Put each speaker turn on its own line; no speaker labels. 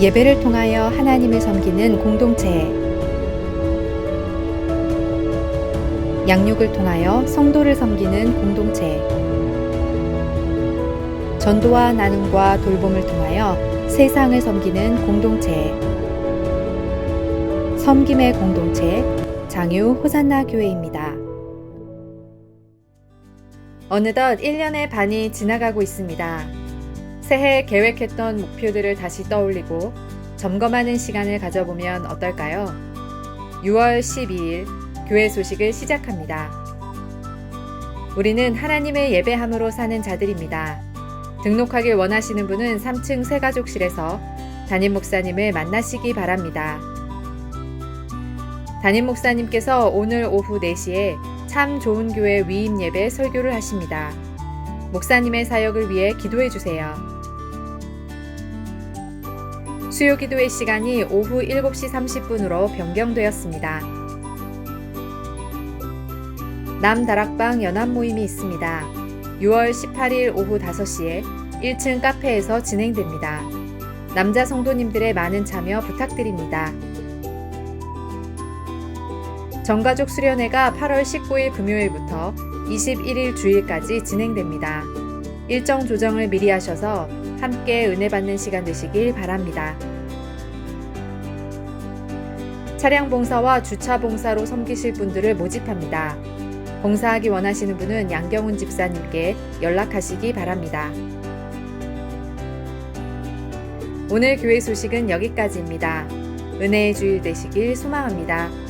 예배를 통하여 하나님을 섬기는 공동체. 양육을 통하여 성도를 섬기는 공동체. 전도와 나눔과 돌봄을 통하여 세상을 섬기는 공동체. 섬김의 공동체 장유 호산나 교회입니다. 어느덧 1년의 반이 지나가고 있습니다. 새해 계획했던 목표들을 다시 떠올리고 점검하는 시간을 가져보면 어떨까요? 6월 12일 교회 소식을 시작합니다. 우리는 하나님의 예배함으로 사는 자들입니다. 등록하길 원하시는 분은 3층 새가족실에서 담임 목사님을 만나시기 바랍니다. 담임 목사님께서 오늘 오후 4시에 참 좋은 교회 위임 예배 설교를 하십니다. 목사님의 사역을 위해 기도해 주세요. 수요 기도의 시간이 오후 7시 30분으로 변경되었습니다. 남다락방 연합 모임이 있습니다. 6월 18일 오후 5시에 1층 카페에서 진행됩니다. 남자 성도님들의 많은 참여 부탁드립니다. 전가족 수련회가 8월 19일 금요일부터 21일 주일까지 진행됩니다. 일정 조정을 미리 하셔서 함께 은혜 받는 시간 되시길 바랍니다. 차량 봉사와 주차 봉사로 섬기실 분들을 모집합니다. 봉사하기 원하시는 분은 양경훈 집사님께 연락하시기 바랍니다. 오늘 교회 소식은 여기까지입니다. 은혜의 주일 되시길 소망합니다.